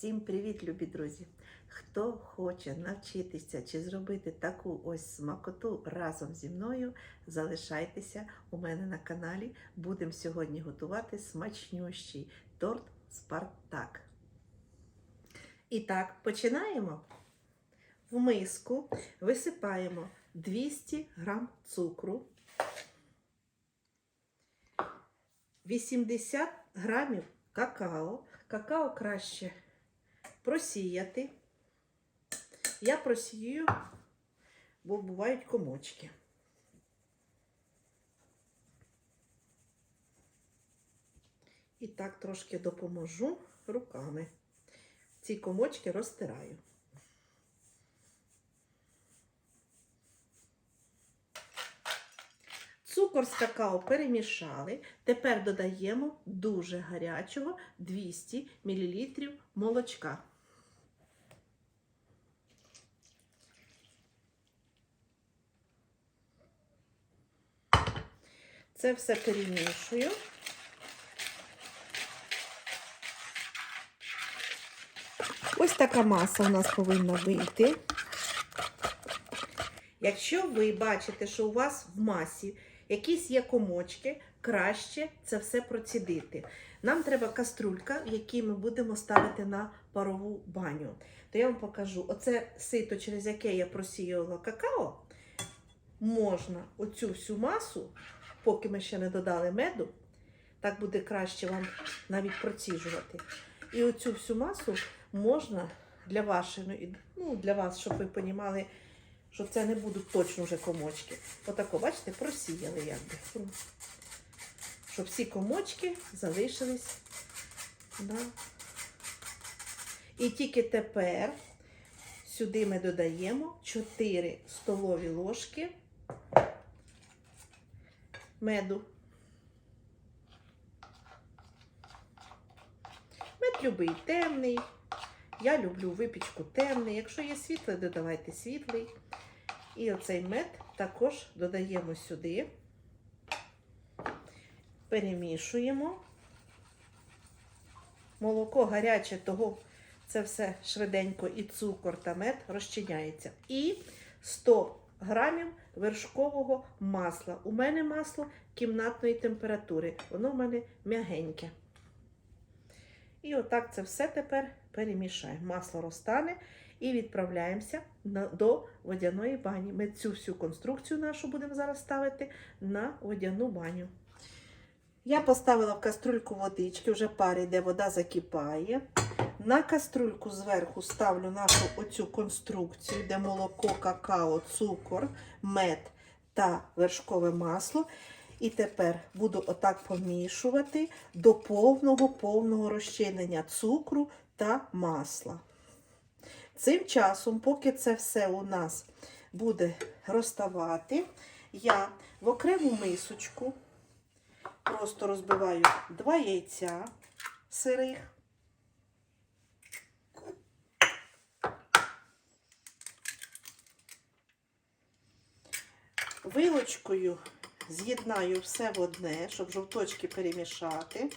Всім привіт, любі друзі! Хто хоче навчитися чи зробити таку ось смакоту разом зі мною, залишайтеся у мене на каналі. Будемо сьогодні готувати смачнющий торт Спартак. І так, починаємо. В миску висипаємо 200 грам цукру, 80 грамів какао. Какао краще просіяти. Я просію, бо бувають комочки. І так трошки допоможу руками. Ці комочки розтираю. Цукор з какао перемішали. Тепер додаємо дуже гарячого 200 мл молочка. Це все перемішую. Ось така маса у нас повинна вийти. Якщо ви бачите, що у вас в масі якісь є комочки, краще це все процідити. Нам треба каструлька, в якій ми будемо ставити на парову баню. То я вам покажу: оце сито, через яке я просіяла какао, можна оцю всю масу, поки ми ще не додали меду, так буде краще вам навіть проціжувати. І оцю всю масу можна для вашої, ну, для вас, щоб ви розуміли, що це не будуть точно вже комочки. Отако, бачите, просіяли якби. Щоб всі комочки залишились на. І тільки тепер сюди ми додаємо 4 столові ложки меду. Мед любий темний. Я люблю випічку темний. Якщо є світлий, додавайте світлий. І оцей мед також додаємо сюди, перемішуємо. Молоко гаряче, того це все швиденько і цукор та мед розчиняється. І 100 грамів вершкового масла. У мене масло кімнатної температури. Воно в мене м'ягеньке. І отак це все тепер перемішаємо. Масло розтане і відправляємося до водяної бані. Ми цю всю конструкцію нашу будемо зараз ставити на водяну баню. Я поставила в каструльку водички, вже парі, де вода закипає. На каструльку зверху ставлю нашу оцю конструкцію, де молоко, какао, цукор, мед та вершкове масло. І тепер буду отак помішувати до повного повного розчинення цукру та масла. Цим часом, поки це все у нас буде розставати, я в окрему мисочку просто розбиваю два яйця сирих. Вилочкою з'єднаю все в одне, щоб жовточки перемішати.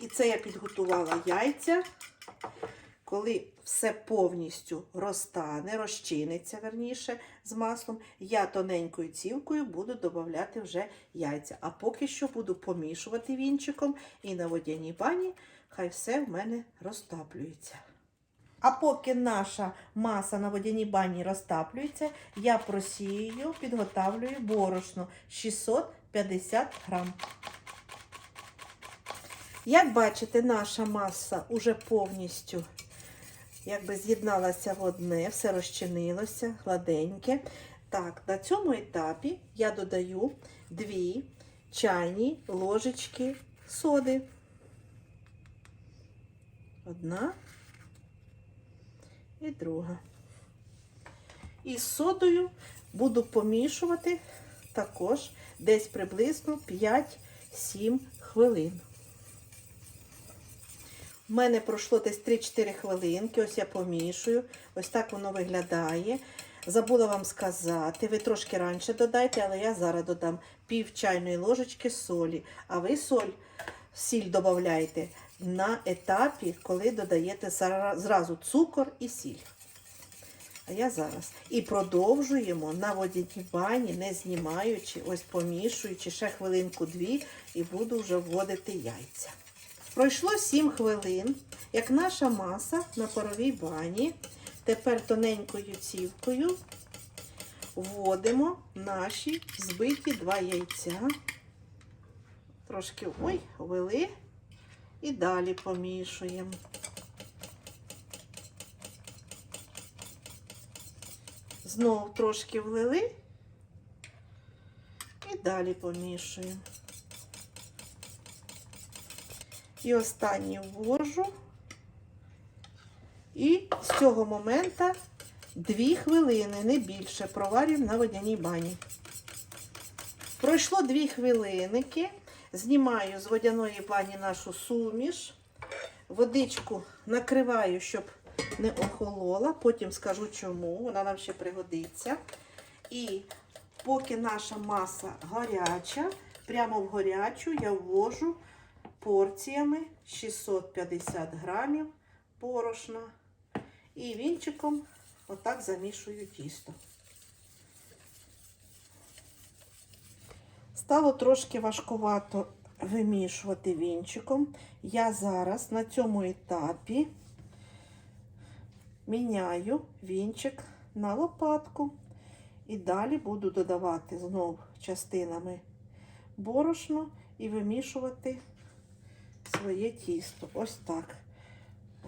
І це я підготувала яйця. Коли все повністю розтане, розчиниться, верніше, з маслом, я тоненькою цівкою буду додавати вже яйця. А поки що буду помішувати вінчиком і на водяній бані, хай все в мене розтаплюється. А поки наша маса на водяній бані розтаплюється, я просію, підготавлюю борошно 650 грам. Як бачите, наша маса уже повністю якби з'єдналася в одне, все розчинилося, гладеньке. Так, на цьому етапі я додаю 2 чайні ложечки соди. Одна і друга. І з содою буду помішувати також десь приблизно 5-7 хвилин. У мене пройшло десь 3-4 хвилинки, ось я помішую. Ось так воно виглядає. Забула вам сказати, ви трошки раніше додайте, але я зараз додам пів чайної ложечки солі. А ви соль, сіль додавайте на етапі, коли додаєте зразу цукор і сіль. А я зараз. І продовжуємо на водяній бані, не знімаючи, ось помішуючи ще хвилинку-дві, і буду вже вводити яйця. Пройшло 7 хвилин, як наша маса на паровій бані. Тепер тоненькою цівкою вводимо наші збиті два яйця. Трошки ой, ввели і далі помішуємо. Знову трошки влили і далі помішуємо. І останнє ввожу. І з цього моменту 2 хвилини, не більше, проварюємо на водяній бані. Пройшло 2 хвилиники. Знімаю з водяної бані нашу суміш. Водичку накриваю, щоб не охолола. Потім скажу чому. Вона нам ще пригодиться. І поки наша маса гаряча, прямо в гарячу я ввожу порціями 650 грамів борошна. І вінчиком отак замішую тісто. Стало трошки важкувато вимішувати вінчиком. Я зараз на цьому етапі міняю вінчик на лопатку. І далі буду додавати знов частинами борошно і вимішувати своє тісто. Ось так.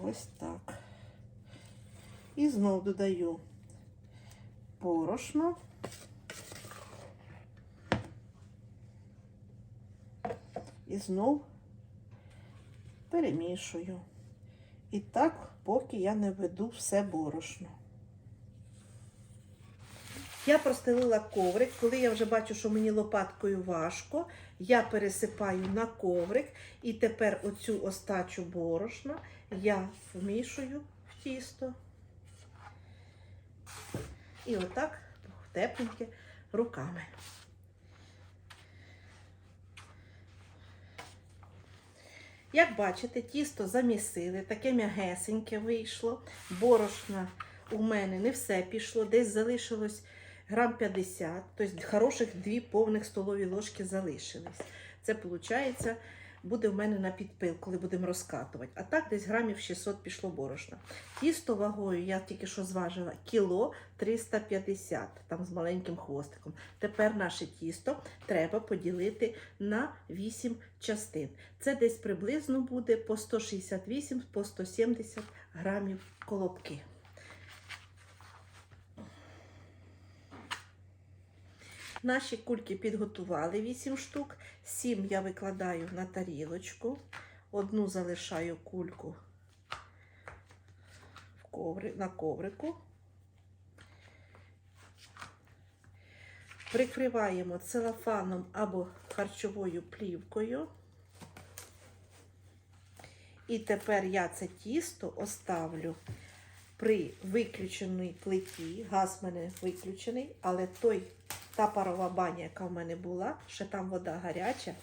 Ось так. І знов додаю борошно. І знов перемішую. І так, поки я не веду все борошно. Я простелила коврик. Коли я вже бачу, що мені лопаткою важко, я пересипаю на коврик. І тепер оцю остачу борошна я вмішую в тісто. І отак тепленьке руками. Як бачите, тісто замісили, таке м'ягесеньке вийшло. Борошна у мене не все пішло, десь залишилось грам 50, тобто хороших дві повних столові ложки залишились. Це виходить, буде в мене на підпил, коли будемо розкатувати. А так десь грамів 600 пішло борошна. Тісто вагою я тільки що зважила кіло 350, там з маленьким хвостиком. Тепер наше тісто треба поділити на 8 частин. Це десь приблизно буде по 168 по 170 грамів колобки. Наші кульки підготували 8 штук. 7 я викладаю на тарілочку. Одну залишаю кульку в коври, на коврику. Прикриваємо целофаном або харчовою плівкою. І тепер я це тісто оставлю при виключеній плиті. Газ в мене виключений, але той, та парова баня, яка в мене була, ще там вода гаряча.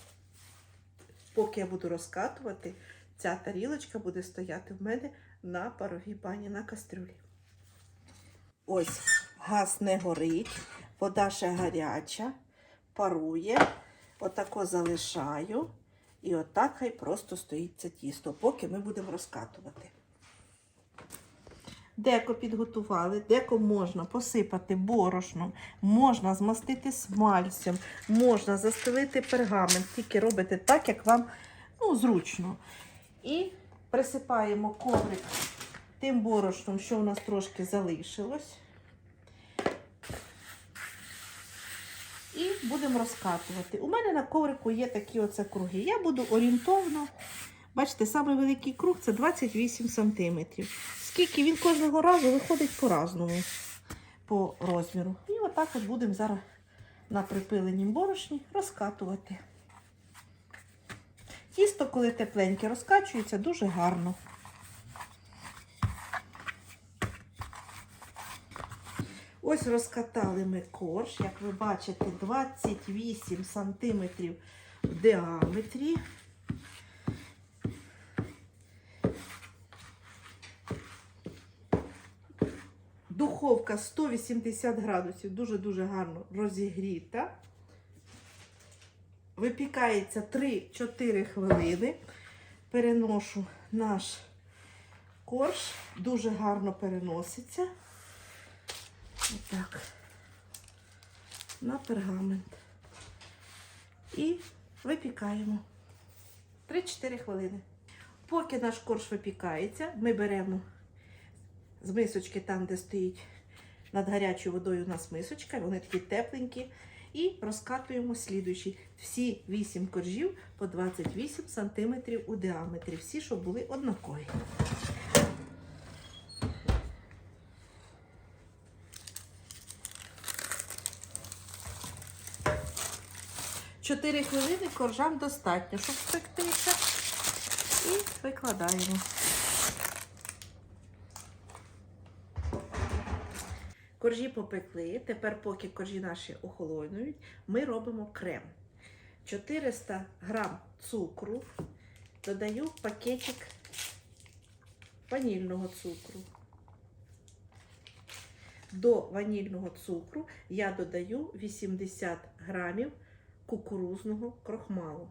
Поки я буду розкатувати, ця тарілочка буде стояти в мене на паровій бані на кастрюлі. Ось газ не горить, вода ще гаряча, парує. Отако залишаю. І отак хай просто стоїть це тісто, поки ми будемо розкатувати. Деко підготували, деко можна посипати борошном, можна змастити смальцем, можна застелити пергамент, тільки робите так, як вам ну, зручно. І присипаємо коврик тим борошном, що у нас трошки залишилось. І будемо розкатувати. У мене на коврику є такі оце круги. Я буду орієнтовно. Бачите, самий великий круг це 28 см. Скільки він кожного разу виходить по-разному по розміру. І отак от будемо зараз на припиленім борошні розкатувати. Тісто, коли тепленьке, розкачується дуже гарно. Ось розкатали ми корж, як ви бачите, 28 см в діаметрі. Духовка 180 градусів, дуже-дуже гарно розігріта. Випікається 3-4 хвилини. Переношу наш корж, дуже гарно переноситься. Отак. На пергамент. І випікаємо 3-4 хвилини. Поки наш корж випікається, ми беремо з мисочки, там, де стоїть над гарячою водою у нас мисочка, вони такі тепленькі. І розкатуємо слідуючі. Всі 8 коржів по 28 см у діаметрі. Всі, щоб були однакові. Чотири хвилини коржам достатньо, щоб спектися. І викладаємо. Коржі попекли. Тепер, поки коржі наші охолонують, ми робимо крем. 400 грам цукру. Додаю пакетик ванільного цукру. До ванільного цукру я додаю 80 грамів кукурузного крохмалу.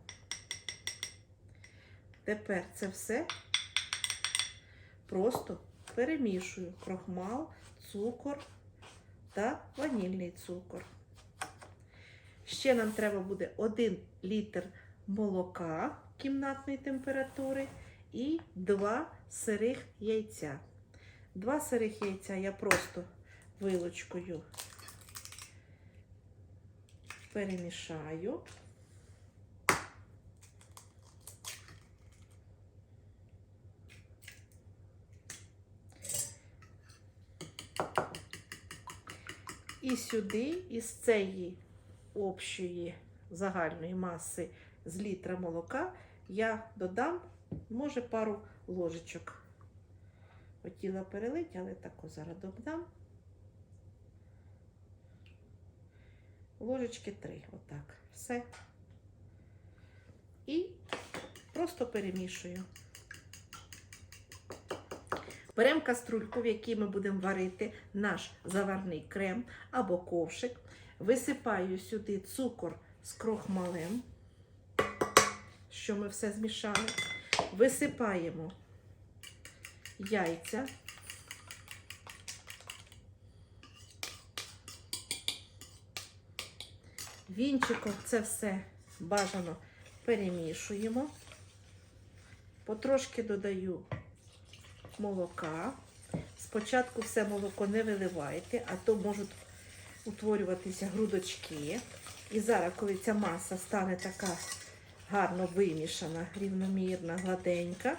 Тепер це все просто перемішую крохмал, цукор та ванільний цукор. Ще нам треба буде 1 літр молока кімнатної температури і 2 сирих яйця. Два сирих яйця я просто вилочкою перемішаю. І сюди, із цієї общої загальної маси з літра молока, я додам, може, пару ложечок. Хотіла перелити, але тако зараз додам. Ложечки три, отак. Все. І просто перемішую. Беремо каструльку, в якій ми будемо варити наш заварний крем або ковшик. Висипаю сюди цукор з крохмалем, що ми все змішали. Висипаємо яйця. Вінчиком це все бажано перемішуємо. Потрошки додаю молока. Спочатку все молоко не виливайте, а то можуть утворюватися грудочки. І зараз, коли ця маса стане така гарно вимішана, рівномірна, гладенька,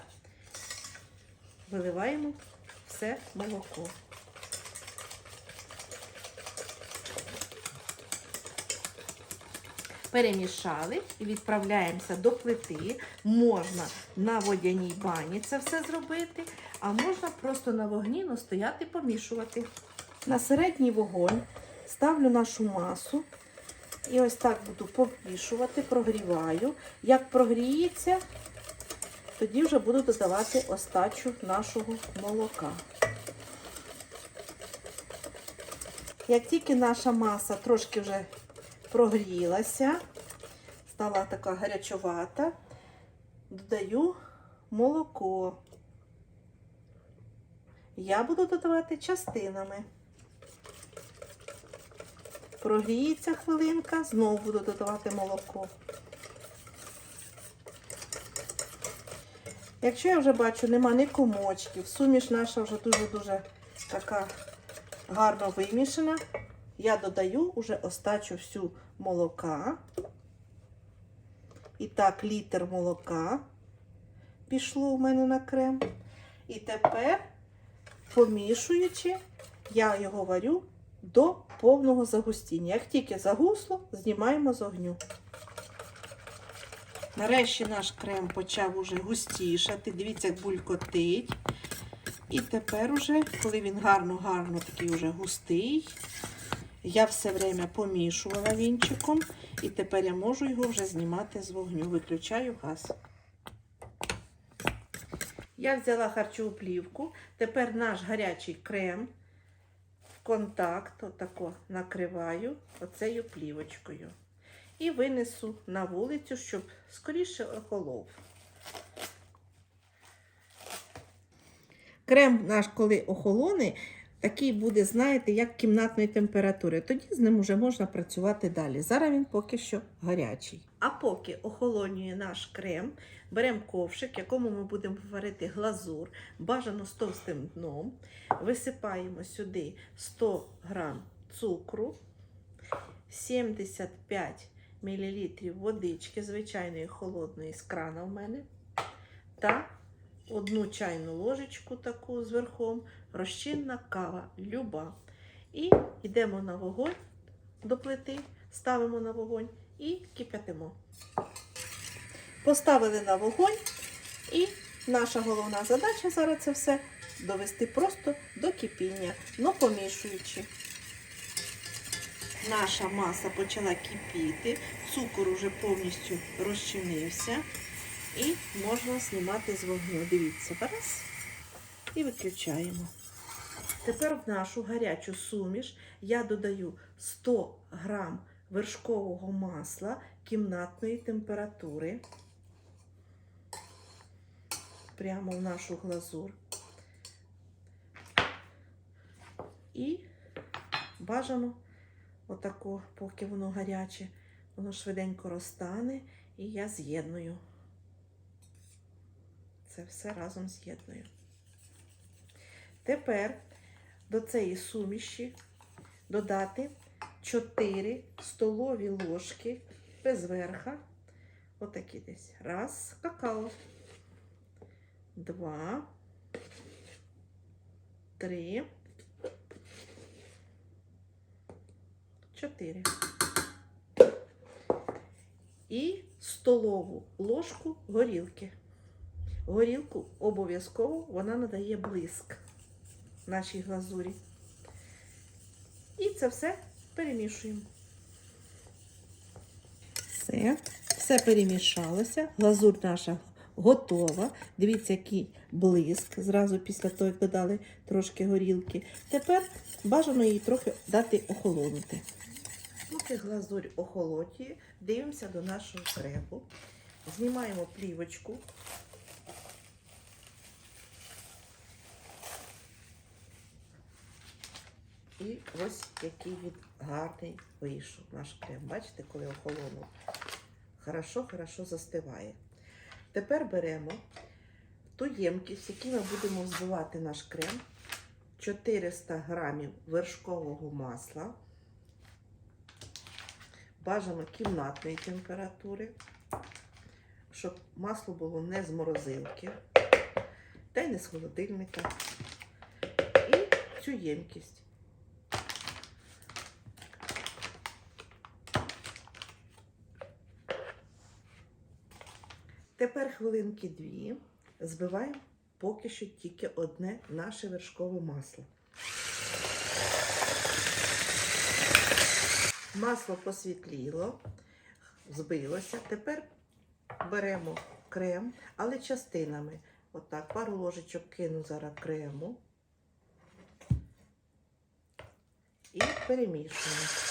виливаємо все молоко. Перемішали і відправляємося до плити. Можна на водяній бані це все зробити, а можна просто на вогні настояти помішувати. На середній вогонь ставлю нашу масу і ось так буду помішувати, прогріваю. Як прогріється, тоді вже буду додавати остачу нашого молока. Як тільки наша маса трошки вже прогрілася, стала така гарячовата, додаю молоко. Я буду додавати частинами. Прогріється хвилинка, знову буду додавати молоко. Якщо я вже бачу, нема ні комочків, суміш наша вже дуже-дуже така гарно вимішана, я додаю уже остачу всю молока. І так, літр молока пішло у мене на крем. І тепер, помішуючи, я його варю до повного загустіння. Як тільки загусло, знімаємо з огню. Нарешті наш крем почав уже густішати. Дивіться, як булькотить. І тепер уже, коли він гарно-гарно такий уже густий, я все время помішувала вінчиком, і тепер я можу його вже знімати з вогню. Виключаю газ. Я взяла харчову плівку. Тепер наш гарячий крем в контакт отако накриваю оцею плівочкою. І винесу на вулицю, щоб скоріше охолов. Крем наш, коли охолоне, такий буде, знаєте, як кімнатної температури. Тоді з ним вже можна працювати далі. Зараз він поки що гарячий. А поки охолонює наш крем, беремо ковшик, якому ми будемо варити глазур, бажано з товстим дном. Висипаємо сюди 100 грам цукру, 75 мл водички, звичайної холодної з крана в мене, та одну чайну ложечку таку з верхом, розчинна кава, люба. І йдемо на вогонь до плити, ставимо на вогонь і кипятимо. Поставили на вогонь, і наша головна задача зараз це все довести просто до кипіння, но помішуючи. Наша маса почала кипіти, цукор уже повністю розчинився. І можна знімати з вогню. Дивіться, раз. І виключаємо. Тепер в нашу гарячу суміш я додаю 100 грам вершкового масла кімнатної температури. Прямо в нашу глазур. І бажано отако, поки воно гаряче, воно швиденько розтане, і я з'єдную. Це все разом з'єдную. Тепер до цієї суміші додати 4 столові ложки без верха. Отакі десь. Раз, какао. Два. Три. Чотири. І столову ложку горілки. Горілку обов'язково вона надає блиск нашій глазурі. І це все перемішуємо. Все, все перемішалося. Глазур наша готова. Дивіться, який блиск зразу після того, як додали трошки горілки. Тепер бажано її трохи дати охолонути. Поки глазурь охолотіє, дивимося до нашого крепу. Знімаємо плівочку. І ось який він гарний вийшов наш крем. Бачите, коли охолонув. Хорошо, хорошо застиває. Тепер беремо ту ємкість, в якій ми будемо взбивати наш крем. 400 грамів вершкового масла. Бажано кімнатної температури, щоб масло було не з морозилки, та й не з холодильника. І цю ємкість. Тепер хвилинки дві збиваємо поки що тільки одне наше вершкове масло. Масло посвітліло, збилося. Тепер беремо крем, але частинами. Отак, пару ложечок кину зараз крему і перемішуємо.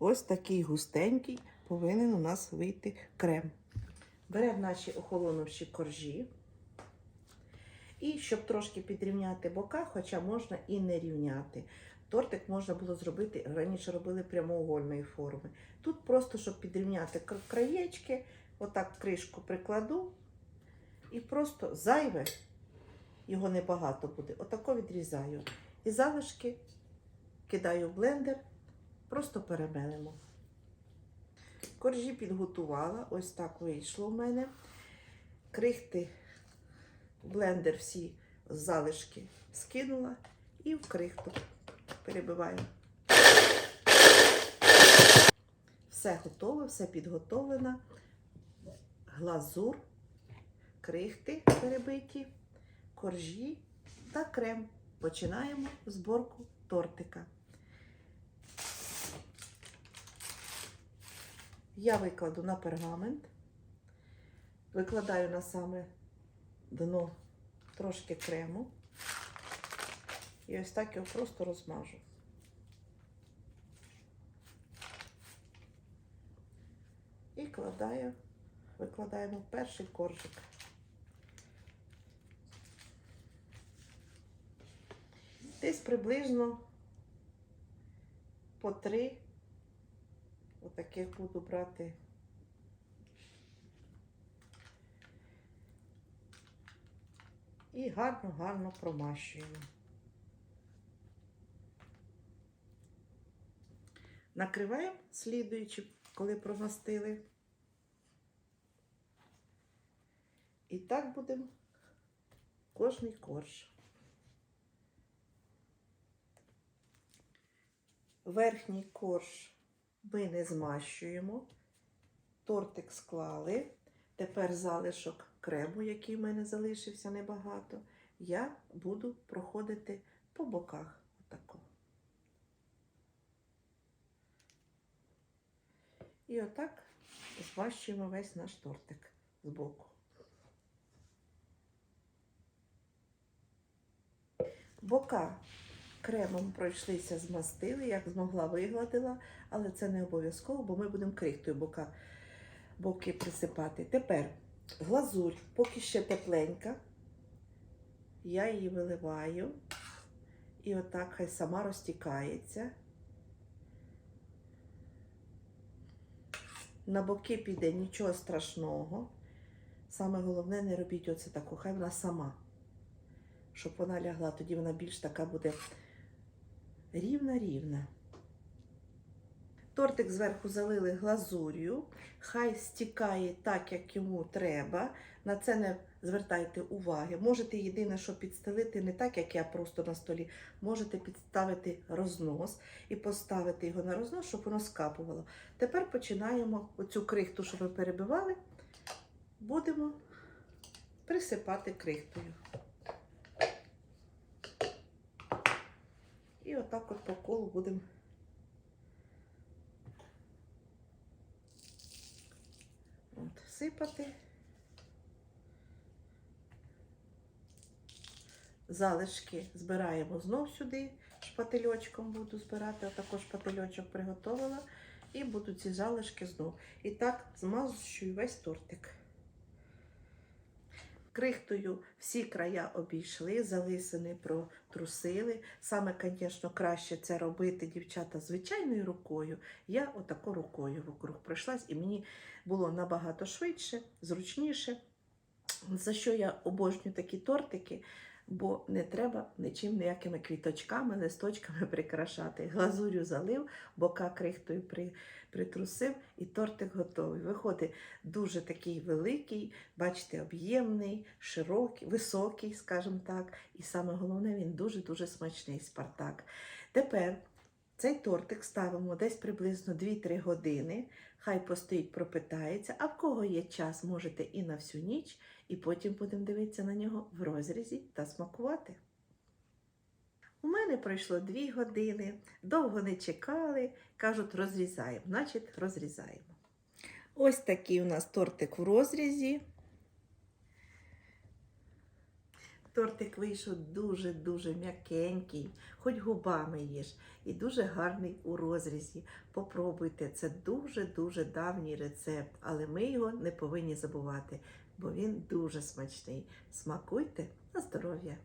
Ось такий густенький повинен у нас вийти крем. Беремо наші охолонувші коржі. І щоб трошки підрівняти бока, хоча можна і не рівняти. Тортик можна було зробити, раніше робили прямоугольної форми. Тут просто, щоб підрівняти краєчки, отак кришку прикладу. І просто зайве, його небагато буде, отако відрізаю. І залишки кидаю в блендер, просто перемелимо. Коржі підготувала, ось так вийшло в мене. Крихти блендер всі залишки скинула і в крихту перебиваю. Все готове, все підготовлено. Глазур, крихти перебиті, коржі та крем. Починаємо зборку тортика. Я викладу на пергамент, викладаю на саме дно трошки крему і ось так його просто розмажу. І кладаю, викладаємо перший коржик. Десь приблизно по три отаких буду брати. І гарно-гарно промащуємо. Накриваємо слідуючи, коли промастили. І так будемо кожний корж. Верхній корж ми не змащуємо. Тортик склали. Тепер залишок крему, який в мене залишився небагато, я буду проходити по боках. Отако. І отак змащуємо весь наш тортик з боку. Бока кремом пройшлися, змастили, як змогла вигладила, але це не обов'язково, бо ми будемо крихтою бока, боки присипати. Тепер глазурь, поки ще тепленька, я її виливаю, і отак хай сама розтікається. На боки піде нічого страшного. Саме головне, не робіть оце таку, хай вона сама. Щоб вона лягла, тоді вона більш така буде рівна-рівна. Тортик зверху залили глазур'ю, хай стікає так, як йому треба. На це не звертайте уваги. Можете єдине, що підстелити, не так, як я просто на столі. Можете підставити рознос і поставити його на рознос, щоб воно скапувало. Тепер починаємо оцю крихту, що ми перебивали, будемо присипати крихтою. І отак от по колу будемо от, сипати. Залишки збираємо знов сюди, шпательочком буду збирати, отакож шпательочок приготувала. І буду ці залишки знов. І так змазую весь тортик. Крихтою всі края обійшли, залисини протрусили. Саме, звісно, краще це робити, дівчата, звичайною рукою. Я отако рукою вокруг пройшлась, і мені було набагато швидше, зручніше. За що я обожнюю такі тортики, бо не треба нічим ніякими квіточками, листочками прикрашати. Глазурю залив, бока крихтою при, притрусив, і тортик готовий. Виходить дуже такий великий, бачите, об'ємний, широкий, високий, скажімо так. І саме головне, він дуже-дуже смачний Спартак. Тепер цей тортик ставимо десь приблизно 2-3 години. Хай постоїть, пропитається, а в кого є час, можете і на всю ніч, і потім будемо дивитися на нього в розрізі та смакувати. У мене пройшло 2 години, довго не чекали, кажуть, розрізаємо, значить, розрізаємо. Ось такий у нас тортик в розрізі. Тортик вийшов дуже-дуже м'якенький, хоч губами їж, і дуже гарний у розрізі. Попробуйте, це дуже-дуже давній рецепт, але ми його не повинні забувати, бо він дуже смачний. Смакуйте на здоров'я!